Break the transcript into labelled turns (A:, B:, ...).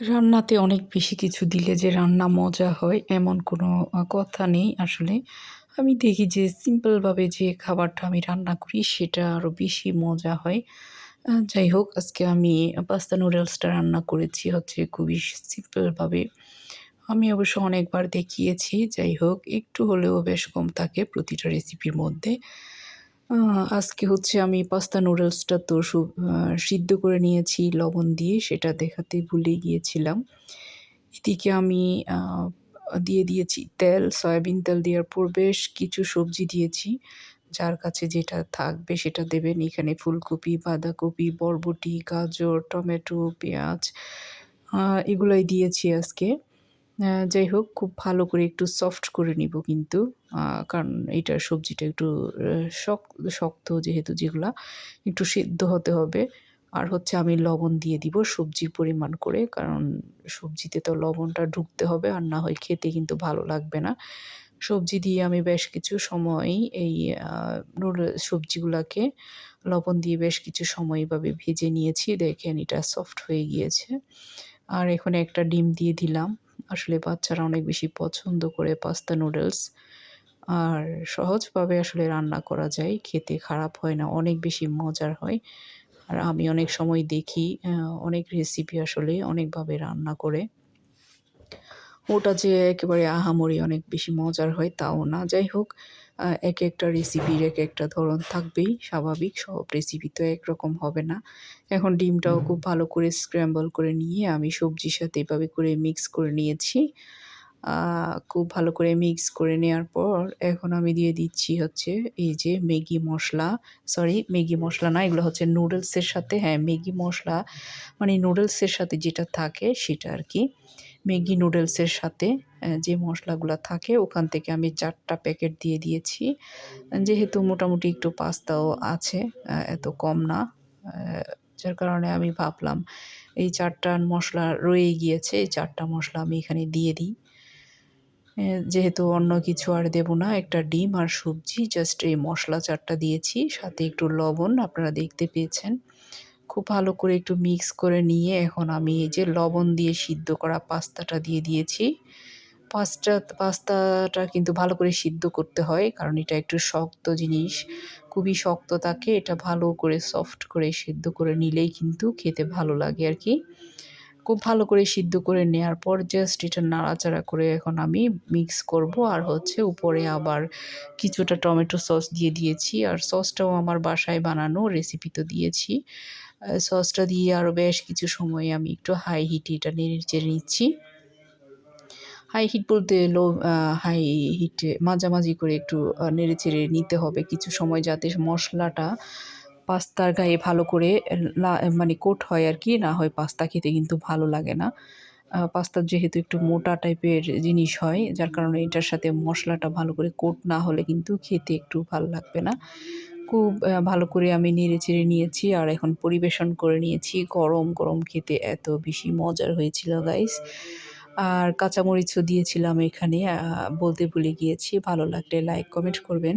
A: রান্নাতে অনেক বেশি কিছু দিলে যে রান্না মজা হয়, এমন কোনো কথা নেই আসলে। আমি দেখি যে সিম্পলভাবে যে খাবারটা আমি রান্না করি, সেটা আরও বেশি মজা হয়। যাই হোক, আজকে আমি পাস্তা নুডলসটা রান্না করেছি, হচ্ছে খুবই সিম্পলভাবে। আমি অবশ্য অনেকবার দেখিয়েছি। যাই হোক, একটু হলেও বেশ কম থাকে প্রতিটা রেসিপির মধ্যে। আজকে হচ্ছে আমি পাস্তা নুডলসটা তো সিদ্ধ করে নিয়েছি লবণ দিয়ে সেটা দেখাতে ভুলে গিয়েছিলাম। এদিকে আমি দিয়ে দিয়েছি তেল, সয়াবিন তেল দেওয়ার পর বেশ কিছু সবজি দিয়েছি। যার কাছে যেটা থাকবে সেটা দেবেন। এখানে ফুলকপি, বাঁধাকপি, বরবটি, গাজর, টমেটো, পেঁয়াজ এগুলাই দিয়েছি আজকে। যাই হোক, খুব ভালো করে একটু সফট করে নিব কিন্তু। কারণ এইটার সবজিটা একটু শক্ত যেহেতু যেগুলা, একটু সিদ্ধ হতে হবে। আর হচ্ছে আমি লবণ দিয়ে দিব সবজির পরিমাণ করে। কারণ সবজিতে তো লবণটা ঢুকতে হবে, আর না হয় খেতে কিন্তু ভালো লাগবে না। সবজি দিয়ে আমি বেশ কিছু সময় এই নুডল সবজিগুলাকে লবণ দিয়ে বেশ কিছু সময় এভাবে ভেজে নিয়েছি। দেখেন এটা সফট হয়ে গিয়েছে। আর এখানে একটা ডিম দিয়ে দিলাম। আসলে বাচ্চারা অনেক বেশি পছন্দ করে পাস্তা নুডলস। আর সহজভাবে আসলে রান্না করা যায়। খেতে খারাপ হয় না। অনেক বেশি মজার হয়। আর আমি অনেক সময় দেখি অনেক রেসিপি আসলে অনেকভাবে রান্না করে। ওটা যে একেবারে আহামরি অনেক বেশি মজার হয় তাও না। যাই হোক এক একটা রেসিপির এক একটা ধরন থাকবেই স্বাভাবিক। সব রেসিপি তো একরকম হবে না। এখন ডিমটাও খুব ভালো করে স্ক্র্যাম্বল করে নিয়ে আমি সবজির সাথে এভাবে করে মিক্স করে নিয়েছি। খুব ভালো করে মিক্স করে নেওয়ার পর এখন আমি দিয়ে দিচ্ছি হচ্ছে এই যে ম্যাগি মশলা সরি ম্যাগি মশলা না এগুলো হচ্ছে নুডলসের সাথে হ্যাঁ, ম্যাগি মশলা মানে নুডলসের সাথে যেটা থাকে সেটা আরকি। ম্যাগি নুডলসের সাথে যে মসলাগুলা থাকে ওখান থেকে আমি চারটা প্যাকেট দিয়ে দিয়েছি। যেহেতু মোটামুটি একটু পাস্তাও আছে, এত কম না। যার কারণে আমি ভাবলাম এই ৪ টা মসলা রয়েই গিয়েছে। এই চারটা মশলা আমি এখানে দিয়ে দিই। যেহেতু অন্য কিছু আর দেব না। একটা ডিম আর সবজি জাস্ট এই মশলা চারটা দিয়েছি। সাথে একটু লবণ আপনারা দেখতে পেয়েছেন। খুব ভালো করে একটু মিক্স করে নিয়ে এখন আমি এই যে লবণ দিয়ে সিদ্ধ করা পাস্তাটা দিয়ে দিয়েছি। পাস্তা, পাস্তাটা কিন্তু ভালো করে সিদ্ধ করতে হয়। কারণ এটা একটু শক্ত জিনিস। খুবই শক্ত থাকে। এটা ভালো করে সফট করে সিদ্ধ করে নিলেই কিন্তু খেতে ভালো লাগে আর কি খুব ভালো করে সিদ্ধ করে নেয়ার পর জাস্ট এটা নাড়াচাড়া করে এখন আমি মিক্স করব। আর হচ্ছে উপরে আবার কিছুটা টমেটো সস দিয়ে দিয়েছি। আর সসটাও আমার বাসায় বানানো রেসিপি তো দিয়েছি। সসটা দিয়ে আরও বেশ কিছু সময় আমি একটু হাই হিটে এটা নেড়ে-চেড়ে নিচ্ছি। হাই হিট বলতে লো হাই হিটে মাঝামাঝি করে একটু নেড়ে-চেড়ে নিতে হবে কিছু সময় যাতে মশলাটা পাস্তার গায়ে ভালো করে মানে কোট হয় আর কি, না হয় পাস্তা খেতে কিন্তু ভালো লাগে না। পাস্তা যেহেতু একটু মোটা টাইপের জিনিস হয়, যার কারণে এটার সাথে মশলাটা ভালো করে কোট না হলে কিন্তু খেতে একটু ভালো লাগবে না। খুব ভালো করে আমি নেড়ে-চেড়ে নিয়েছি আর এখন পরিবেশন করে নিয়েছি। গরম, গরম খেতে এত বেশি মজার হয়েছিল গাইস। আর কাঁচামরিচও দিয়েছিলাম এখানে বলতে ভুলে গিয়েছি। ভালো লাগলে লাইক কমেন্ট করবেন।